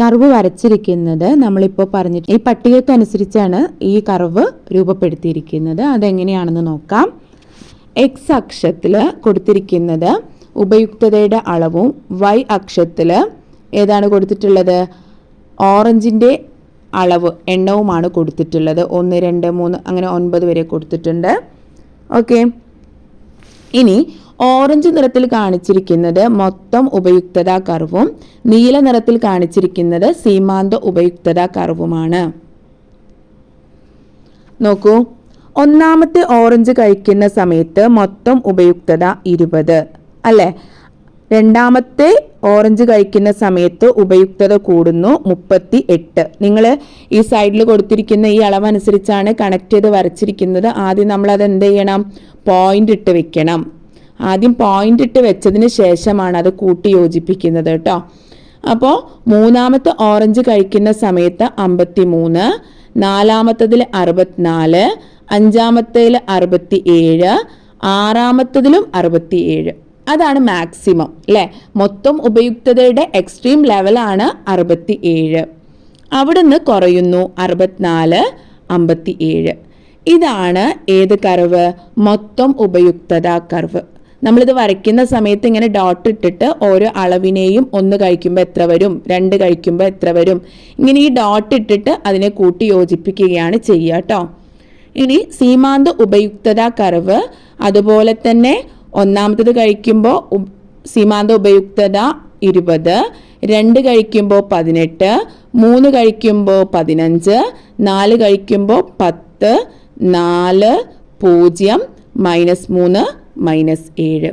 കർവ് വരച്ചിരിക്കുന്നത് നമ്മളിപ്പോൾ പറഞ്ഞിട്ട് ഈ പട്ടികക്കനുസരിച്ചാണ് ഈ കർവ് രൂപപ്പെടുത്തിയിരിക്കുന്നത്. അതെങ്ങനെയാണെന്ന് നോക്കാം. എക്സ് അക്ഷത്തിൽ കൊടുത്തിരിക്കുന്നത് ഉപയുക്തതയുടെ അളവും വൈ അക്ഷത്തിൽ ഏതാണ് കൊടുത്തിട്ടുള്ളത്? ഓറഞ്ചിന്റെ അളവ് എണ്ണവുമാണ് കൊടുത്തിട്ടുള്ളത്. ഒന്ന് രണ്ട് മൂന്ന് അങ്ങനെ ഒൻപത് വരെ കൊടുത്തിട്ടുണ്ട്. ഓക്കെ ഇനി ഓറഞ്ച് നിറത്തിൽ കാണിച്ചിരിക്കുന്നത് മൊത്തം ഉപയുക്തതാ കർവും നീല നിറത്തിൽ കാണിച്ചിരിക്കുന്നത് സീമാന്ത ഉപയുക്തതാ കർവുമാണ്. നോക്കൂ ഒന്നാമത്തെ ഓറഞ്ച് കഴിക്കുന്ന സമയത്ത് മൊത്തം ഉപയുക്തത ഇരുപത് അല്ലെ? രണ്ടാമത്തെ ഓറഞ്ച് കഴിക്കുന്ന സമയത്ത് ഉപയുക്തത കൂടുന്നു മുപ്പത്തി എട്ട് നിങ്ങൾ ഈ സൈഡിൽ കൊടുത്തിരിക്കുന്ന ഈ അളവനുസരിച്ചാണ് കണക്ട് ചെയ്ത് വരച്ചിരിക്കുന്നത്. ആദ്യം നമ്മൾ അത് എന്ത് ചെയ്യണം? പോയിന്റ് ഇട്ട് വെക്കണം. ആദ്യം പോയിന്റ് ഇട്ട് വെച്ചതിന് ശേഷമാണ് അത് കൂട്ടി യോജിപ്പിക്കുന്നത് കേട്ടോ. അപ്പോൾ മൂന്നാമത്തെ ഓറഞ്ച് കഴിക്കുന്ന സമയത്ത് അമ്പത്തി മൂന്ന് നാലാമത്തതിൽ അറുപത്തിനാല് അഞ്ചാമത്തേൽ അറുപത്തി ഏഴ് ആറാമത്തതിലും അറുപത്തി ഏഴ് അതാണ് മാക്സിമം അല്ലേ മൊത്തം ഉപയുക്തതയുടെ എക്സ്ട്രീം ലെവലാണ് അറുപത്തി ഏഴ് അവിടുന്ന് കുറയുന്നു അറുപത്തിനാല് അമ്പത്തി ഏഴ് ഇതാണ് ഏത് കർവ്? മൊത്തം ഉപയുക്തത കർവ്. നമ്മളിത് വരയ്ക്കുന്ന സമയത്ത് ഇങ്ങനെ ഡോട്ട് ഇട്ടിട്ട് ഓരോ അളവിനെയും ഒന്ന് കഴിക്കുമ്പോൾ എത്ര വരും രണ്ട് കഴിക്കുമ്പോൾ എത്ര വരും ഇങ്ങനെ ഈ ഡോട്ട് ഇട്ടിട്ട് അതിനെ കൂട്ടി യോജിപ്പിക്കുകയാണ് ചെയ്യുക കേട്ടോ ഇനി സീമാന്ത ഉപയുക്തത കർവ് അതുപോലെ തന്നെ ഒന്നാമത്തത് കഴിക്കുമ്പോൾ സീമാന്ത ഉപയുക്തത ഇരുപത് രണ്ട് കഴിക്കുമ്പോൾ പതിനെട്ട് മൂന്ന് കഴിക്കുമ്പോൾ പതിനഞ്ച് നാല് കഴിക്കുമ്പോൾ പത്ത് നാല് പൂജ്യം മൈനസ് മൂന്ന് മൈനസ് ഏഴ്.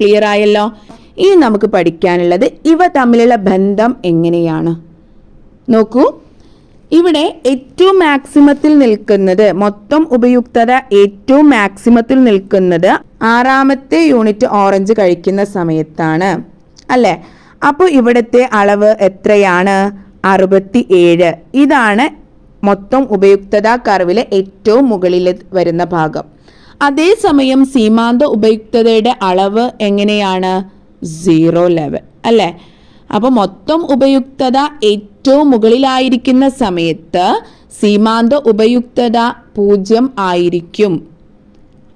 ക്ലിയർ ആയല്ലോ? ഇനി നമുക്ക് പഠിക്കാനുള്ളത് ഇവ തമ്മിലുള്ള ബന്ധം എങ്ങനെയാണ്? നോക്കൂ. ഇവിടെ ഏറ്റവും മാക്സിമത്തിൽ നിൽക്കുന്നത് മൊത്തം ഉപയുക്തത ഏറ്റവും മാക്സിമത്തിൽ നിൽക്കുന്നത് ആറാമത്തെ യൂണിറ്റ് ഓറഞ്ച് കഴിക്കുന്ന സമയത്താണ്. അല്ലേ? അപ്പോൾ ഇവിടുത്തെ അളവ് എത്രയാണ്? അറുപത്തി ഏഴ് ഇതാണ് മൊത്തം ഉപയുക്തത കർവിലെ ഏറ്റവും മുകളിൽ വരുന്ന ഭാഗം. അതേസമയം സീമാന്ത ഉപയുക്തതയുടെ അളവ് എങ്ങനെയാണ്? സീറോ ലെവൽ അല്ലേ? അപ്പോൾ മൊത്തം ഉപയുക്തത ഏറ്റവും മുകളിലായിരിക്കുന്ന സമയത്ത് സീമാന്ത ഉപയുക്തത പൂജ്യം ആയിരിക്കും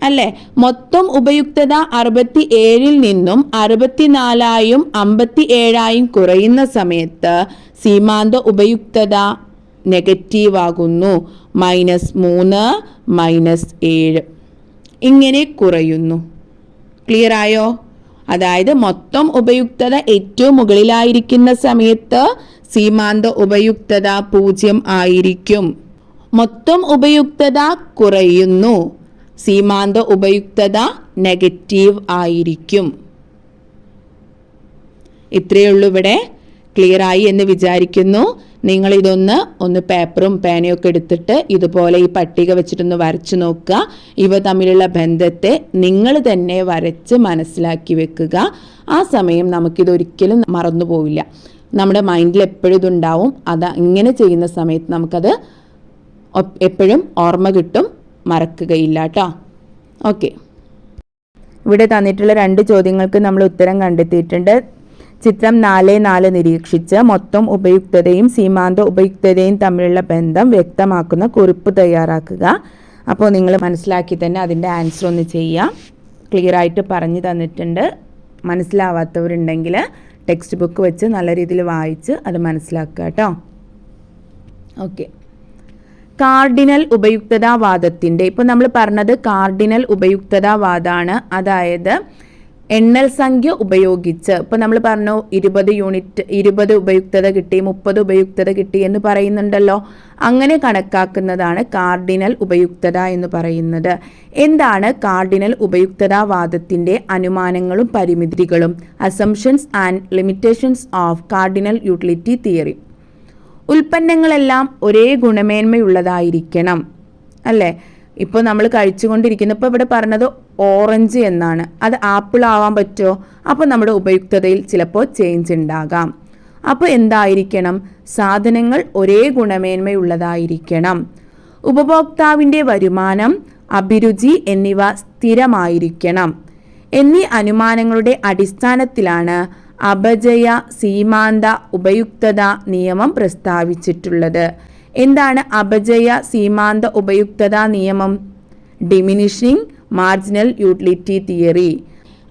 അല്ലേ? മൊത്തം ഉപയുക്തത അറുപത്തി ഏഴിൽ നിന്നും അറുപത്തിനാലായും അമ്പത്തി ഏഴായും കുറയുന്ന സമയത്ത് സീമാന്ത ഉപയുക്തത നെഗറ്റീവ് ആകുന്നു മൈനസ് മൂന്ന് മൈനസ് ഏഴ്. ഇങ്ങനെ കുറയുന്നു. ക്ലിയർ ആയോ? അതായത് മൊത്തം ഉപയുക്തത ഏറ്റവും മുകളിലായിരിക്കുന്ന സമയത്ത് സീമാന്ത ഉപയുക്തത പൂജ്യം ആയിരിക്കും. മൊത്തം ഉപയുക്തത കുറയുന്നു. സീമാന്ത ഉപയുക്തത നെഗറ്റീവ് ആയിരിക്കും. ഇത്രയേ ഉള്ളൂ ഇവിടെ ക്ലിയർ ആയി എന്ന് വിചാരിക്കുന്നു. നിങ്ങൾ ഇതൊന്ന് ഒന്ന് പേപ്പറും പേനയും ഒക്കെ എടുത്തിട്ട് ഇതുപോലെ ഈ പട്ടിക വെച്ചിട്ടൊന്ന് വരച്ചു നോക്കുക. ഇവ തമ്മിലുള്ള ബന്ധത്തെ നിങ്ങൾ തന്നെ വരച്ച് മനസ്സിലാക്കി വെക്കുക. ആ സമയം നമുക്കിതൊരിക്കലും മറന്നു പോവില്ല. നമ്മുടെ മൈൻഡിൽ എപ്പോഴും ഇതുണ്ടാവും. അത് ഇങ്ങനെ ചെയ്യുന്ന സമയത്ത് നമുക്കത് എപ്പോഴും ഓർമ്മ കിട്ടും. മറക്കുകയില്ല കേട്ടോ. ഓക്കെ ഇവിടെ തന്നിട്ടുള്ള രണ്ട് ചോദ്യങ്ങൾക്ക് നമ്മൾ ഉത്തരം കണ്ടെത്തിയിട്ടുണ്ട്. ചിത്രം നാല് നാല് നിരീക്ഷിച്ച് മൊത്തം ഉപയുക്തതയും സീമാന്ത ഉപയുക്തതയും തമ്മിലുള്ള ബന്ധം വ്യക്തമാക്കുന്ന കുറിപ്പ് തയ്യാറാക്കുക. അപ്പോൾ നിങ്ങൾ മനസ്സിലാക്കി തന്നെ അതിന്റെ ആൻസർ ഒന്ന് ചെയ്യാം ക്ലിയർ ആയിട്ട് പറഞ്ഞു തന്നിട്ടുണ്ട്. മനസ്സിലാവാത്തവരുണ്ടെങ്കിൽ ടെക്സ്റ്റ് ബുക്ക് വെച്ച് നല്ല രീതിയിൽ വായിച്ച് അത് മനസ്സിലാക്കുക കേട്ടോ. ഓക്കെ കാർഡിനൽ ഉപയുക്തതാവാദത്തിന്റെ ഇപ്പോൾ നമ്മൾ പറഞ്ഞത് കാർഡിനൽ ഉപയുക്തതാവാദമാണ്. അതായത് എണ്ണൽ സംഖ്യ ഉപയോഗിച്ച് ഇപ്പോൾ നമ്മൾ പറഞ്ഞു ഇരുപത് യൂണിറ്റ് ഇരുപത് ഉപയുക്തത കിട്ടി മുപ്പത് ഉപയുക്തത കിട്ടി എന്ന് പറയുന്നുണ്ടല്ലോ. അങ്ങനെ കണക്കാക്കുന്നതാണ് കാർഡിനൽ ഉപയുക്തത എന്ന് പറയുന്നത്. എന്താണ് കാർഡിനൽ ഉപയുക്തതാവാദത്തിന്റെ അനുമാനങ്ങളും പരിമിതികളും? Assumptions and limitations of cardinal utility theory ഉൽപ്പന്നങ്ങളെല്ലാം ഒരേ ഗുണമേന്മയുള്ളതായിരിക്കണം അല്ലേ? ഇപ്പോൾ നമ്മൾ കഴിച്ചുകൊണ്ടിരിക്കുന്ന ഇപ്പോൾ ഇവിടെ പറഞ്ഞത് ഓറഞ്ച് എന്നാണ്. അത് ആപ്പിൾ ആവാൻ പറ്റുമോ? അപ്പോൾ നമ്മുടെ ഉപയുക്തതയിൽ ചിലപ്പോൾ ചേഞ്ച് ഉണ്ടാകാം. അപ്പോൾ എന്തായിരിക്കണം? സാധനങ്ങൾ ഒരേ ഗുണമേന്മയുള്ളതായിരിക്കണം. ഉപഭോക്താവിന്റെ വരുമാനം അഭിരുചി എന്നിവ സ്ഥിരമായിരിക്കണം. എന്നീ അനുമാനങ്ങളുടെ അടിസ്ഥാനത്തിലാണ് അപജയ സീമാന്ത ഉപയുക്തത നിയമം പ്രസ്താവിച്ചിട്ടുള്ളത്. എന്താണ് അപജയ സീമാന്ത ഉപയുക്തത നിയമം? ഡിമിനിഷിംഗ് മാർജിനൽ യൂട്ടിലിറ്റി തിയറി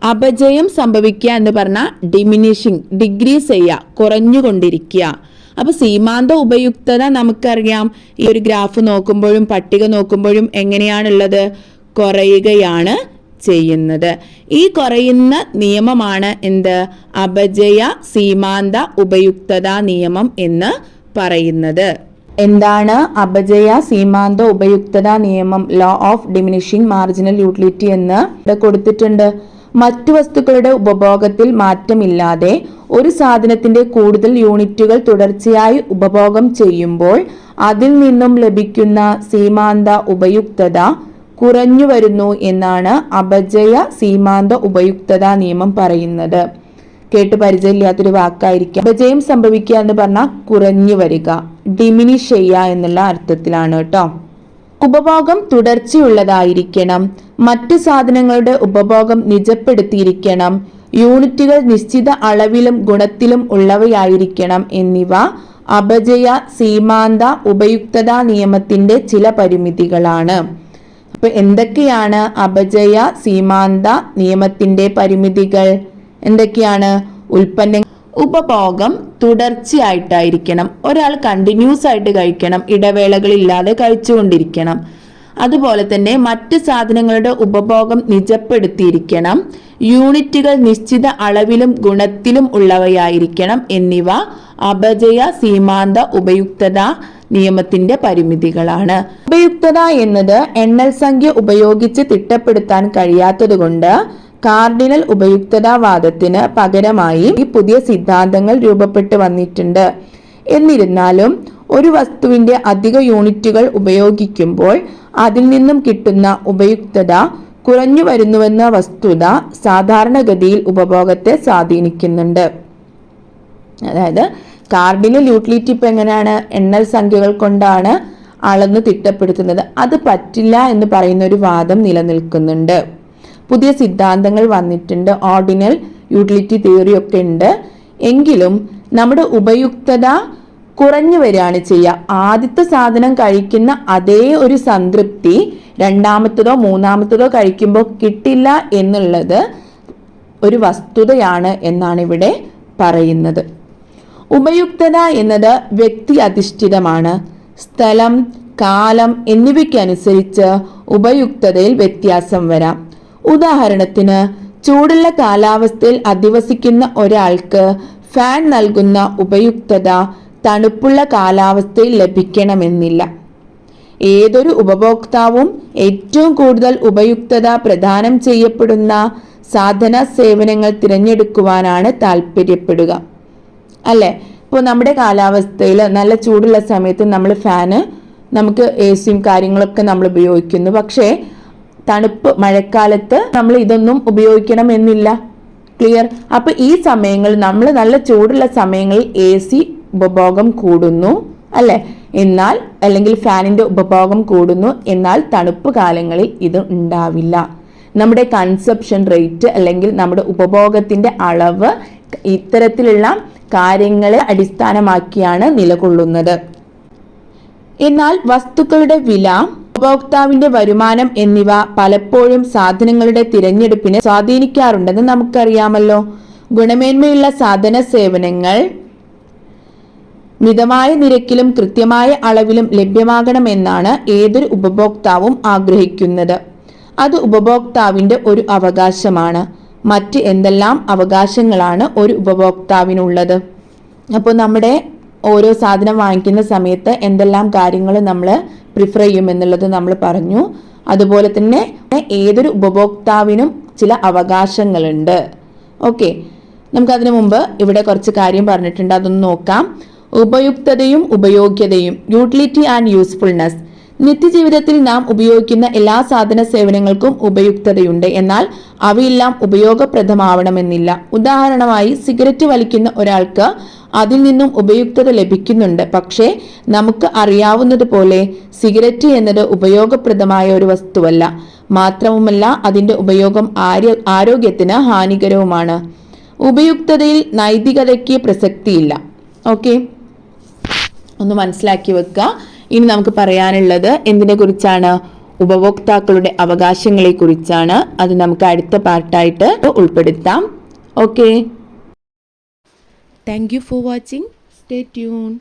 അപജയം സംഭവിക്കുക എന്ന് പറഞ്ഞാൽ ഡിമിനിഷിംഗ് ഡിഗ്രീസ് ചെയ്യുക കുറഞ്ഞുകൊണ്ടിരിക്കുക. അപ്പോൾ സീമാന്ത ഉപയുക്തത നമുക്കറിയാം. ഈ ഒരു ഗ്രാഫ് നോക്കുമ്പോഴും പട്ടിക നോക്കുമ്പോഴും എങ്ങനെയാണുള്ളത്? കുറയുകയാണ് ചെയ്യുന്നത്. ഈ കുറയുന്ന നിയമമാണ് എന്ത്? അപജയ സീമാന്ത ഉപയുക്തത നിയമം എന്ന് പറയുന്നത്. എന്താണ് അപജയ സീമാന്ത ഉപയുക്തത നിയമം law of diminishing marginal utility എന്ന് ഇവിടെ കൊടുത്തിട്ടുണ്ട്. മറ്റു വസ്തുക്കളുടെ ഉപഭോഗത്തിൽ മാറ്റമില്ലാതെ ഒരു സാധനത്തിന്റെ കൂടുതൽ യൂണിറ്റുകൾ തുടർച്ചയായി ഉപഭോഗം ചെയ്യുമ്പോൾ അതിൽ നിന്നും ലഭിക്കുന്ന സീമാന്ത ഉപയുക്തത കുറഞ്ഞു വരുന്നു എന്നാണ് അപജയ സീമാന്ത ഉപയുക്തത നിയമം പറയുന്നത്. കേട്ട് പരിചയമില്ലാത്തൊരു വാക്കായിരിക്കാം. അപജയം സംഭവിക്കുക എന്ന് പറഞ്ഞാൽ കുറഞ്ഞു വരിക. ഡിമിനിഷ് ചെയ്യുക എന്നുള്ള അർത്ഥത്തിലാണ് കേട്ടോ. ഉപഭോഗം തുടർച്ചയുള്ളതായിരിക്കണം. മറ്റു സാധനങ്ങളുടെ ഉപഭോഗം നിജപ്പെടുത്തിയിരിക്കണം. യൂണിറ്റുകൾ നിശ്ചിത അളവിലും ഗുണത്തിലും ഉള്ളവയായിരിക്കണം എന്നിവ അപജയ സീമാന്ത ഉപയുക്തതാ നിയമത്തിന്റെ ചില പരിമിതികളാണ്. അപ്പൊ എന്തൊക്കെയാണ് അപജയ സീമാന്ത നിയമത്തിന്റെ പരിമിതികൾ? എന്തൊക്കെയാണ് ഉൽപ്പന്ന ഉപഭോഗം തുടർച്ചയായിട്ടായിരിക്കണം. ഒരാൾ കണ്ടിന്യൂസ് ആയിട്ട് കഴിക്കണം ഇടവേളകളില്ലാതെ കഴിച്ചുകൊണ്ടിരിക്കണം. അതുപോലെ തന്നെ മറ്റ് സാധനങ്ങളുടെ ഉപഭോഗം നിജപ്പെടുത്തിയിരിക്കണം. യൂണിറ്റുകൾ നിശ്ചിത അളവിലും ഗുണത്തിലും ഉള്ളവയായിരിക്കണം എന്നിവ അപജയ സീമാന്ത ഉപയുക്തത നിയമത്തിന്റെ പരിമിതികളാണ്. ഉപയുക്തത എന്നത് എണ്ണൽ സംഖ്യ ഉപയോഗിച്ച് തിട്ടപ്പെടുത്താൻ കഴിയാത്തതുകൊണ്ട് കാർഡിനൽ ഉപയുക്തതാവാദത്തിന് പകരമായി ഈ പുതിയ സിദ്ധാന്തങ്ങൾ രൂപപ്പെട്ടു വന്നിട്ടുണ്ട്. എന്നിരുന്നാലും ഒരു വസ്തുവിന്റെ അധിക യൂണിറ്റുകൾ ഉപയോഗിക്കുമ്പോൾ അതിൽ നിന്നും കിട്ടുന്ന ഉപയുക്തത കുറഞ്ഞു വരുന്നുവെന്ന വസ്തുത സാധാരണഗതിയിൽ ഉപഭോഗത്തെ സ്വാധീനിക്കുന്നുണ്ട്. അതായത് കാർഡിനൽ യൂട്ടിലിറ്റി ഇപ്പം എങ്ങനെയാണ്? എണ്ണൽ സംഖ്യകൾ കൊണ്ടാണ് അളന്ന് തിട്ടപ്പെടുത്തുന്നത്. അത് പറ്റില്ല എന്ന് പറയുന്ന ഒരു വാദം നിലനിൽക്കുന്നുണ്ട്. പുതിയ സിദ്ധാന്തങ്ങൾ വന്നിട്ടുണ്ട്. ഓർഡിനൽ യൂട്ടിലിറ്റി തിയറി ഒക്കെ ഉണ്ട്. എങ്കിലും നമ്മുടെ ഉപയുക്തത കുറഞ്ഞു വരികയാണ് ചെയ്യുക. ആദ്യത്തെ സാധനം കഴിക്കുന്ന അതേ ഒരു സംതൃപ്തി രണ്ടാമത്തതോ മൂന്നാമത്തതോ കഴിക്കുമ്പോൾ കിട്ടില്ല എന്നുള്ളത് ഒരു വസ്തുതയാണ് എന്നാണ് ഇവിടെ പറയുന്നത്. ഉപയുക്തത എന്നത് വ്യക്തി അധിഷ്ഠിതമാണ്. സ്ഥലം കാലം എന്നിവയ്ക്കനുസരിച്ച് ഉപയുക്തതയിൽ വ്യത്യാസം വരാം. ഉദാഹരണത്തിന് ചൂടുള്ള കാലാവസ്ഥയിൽ അധിവസിക്കുന്ന ഒരാൾക്ക് ഫാൻ നൽകുന്ന ഉപയുക്തത തണുപ്പുള്ള കാലാവസ്ഥയിൽ ലഭിക്കണമെന്നില്ല. ഏതൊരു ഉപഭോക്താവും ഏറ്റവും കൂടുതൽ ഉപയുക്തത പ്രദാനം ചെയ്യപ്പെടുന്ന സാധന സേവനങ്ങൾ തിരഞ്ഞെടുക്കുവാനാണ് താല്പര്യപ്പെടുക അല്ലേ? ഇപ്പോൾ നമ്മുടെ കാലാവസ്ഥയിൽ നല്ല ചൂടുള്ള സമയത്ത് നമ്മൾ ഫാന് നമുക്ക് എ സിയും കാര്യങ്ങളൊക്കെ നമ്മൾ ഉപയോഗിക്കുന്നു. പക്ഷേ തണുപ്പ് മഴക്കാലത്ത് നമ്മൾ ഇതൊന്നും ഉപയോഗിക്കണമെന്നില്ല. ക്ലിയർ അപ്പൊ ഈ സമയങ്ങളിൽ നമ്മൾ നല്ല ചൂടുള്ള സമയങ്ങളിൽ എ സി ഉപഭോഗം കൂടുന്നു അല്ലെ? എന്നാൽ അല്ലെങ്കിൽ ഫാനിന്റെ ഉപഭോഗം കൂടുന്നു എന്നാൽ തണുപ്പ് കാലങ്ങളിൽ ഇത് ഉണ്ടാവില്ല. നമ്മുടെ കൺസെപ്ഷൻ റേറ്റ് അല്ലെങ്കിൽ നമ്മുടെ ഉപഭോഗത്തിന്റെ അളവ് ഇത്തരത്തിലുള്ള കാര്യങ്ങളെ അടിസ്ഥാനമാക്കിയാണ് നിലകൊള്ളുന്നത്. എന്നാൽ വസ്തുക്കളുടെ വില ഉപഭോക്താവിന്റെ വരുമാനം എന്നിവ പലപ്പോഴും സാധനങ്ങളുടെ തിരഞ്ഞെടുപ്പിനെ സ്വാധീനിക്കാറുണ്ടെന്ന് നമുക്കറിയാമല്ലോ. ഗുണമേന്മയുള്ള സാധന സേവനങ്ങൾ മിതമായ നിരക്കിലും കൃത്യമായ അളവിലും ലഭ്യമാകണമെന്നാണ് ഏതൊരു ഉപഭോക്താവും ആഗ്രഹിക്കുന്നത്. അത് ഉപഭോക്താവിന്റെ ഒരു അവകാശമാണ്. മറ്റ് എന്തെല്ലാം അവകാശങ്ങളാണ് ഒരു ഉപഭോക്താവിനുള്ളത്? അപ്പോൾ നമ്മുടെ ഓരോ സാധനം വാങ്ങിക്കുന്ന സമയത്ത് എന്തെല്ലാം കാര്യങ്ങൾ നമ്മൾ പ്രിഫർ ചെയ്യും എന്നുള്ളത് നമ്മൾ പറഞ്ഞു. അതുപോലെ തന്നെ ഏതൊരു ഉപഭോക്താവിനും ചില അവകാശങ്ങളുണ്ട്. ഓക്കെ. നമുക്കതിനു മുമ്പ് ഇവിടെ കുറച്ച് കാര്യം പറഞ്ഞിട്ടുണ്ട്. അതൊന്ന് നോക്കാം. ഉപയുക്തതയും ഉപയോഗ്യതയും യൂട്ടിലിറ്റി ആൻഡ് യൂസ്ഫുൾനെസ് നിത്യജീവിതത്തിൽ നാം ഉപയോഗിക്കുന്ന എല്ലാ സാധന സേവനങ്ങൾക്കും ഉപയുക്തതയുണ്ട്. എന്നാൽ അവയെല്ലാം ഉപയോഗപ്രദമാവണമെന്നില്ല. ഉദാഹരണമായി സിഗരറ്റ് വലിക്കുന്ന ഒരാൾക്ക് അതിൽ നിന്നും ഉപയുക്തത ലഭിക്കുന്നുണ്ട്. പക്ഷേ നമുക്ക് അറിയാവുന്നതുപോലെ സിഗരറ്റ് എന്നത് ഉപയോഗപ്രദമായ ഒരു വസ്തുവല്ല. മാത്രവുമല്ല അതിന്റെ ഉപയോഗം ആര്യ ആരോഗ്യത്തിന് ഹാനികരവുമാണ്. ഉപയുക്തതയിൽ നൈതികതയ്ക്ക് പ്രസക്തിയില്ല. ഓക്കെ? ഒന്ന് മനസ്സിലാക്കി വെക്കുക. ഇനി നമുക്ക് പറയാനുള്ളത് എന്തിനെ കുറിച്ചാണ്? ഉപഭോക്താക്കളുടെ അവകാശങ്ങളെ കുറിച്ചാണ്. അത് നമുക്ക് അടുത്ത പാർട്ടായിട്ട് ഉൾപ്പെടുത്താം. Okay thank you for watching stay tune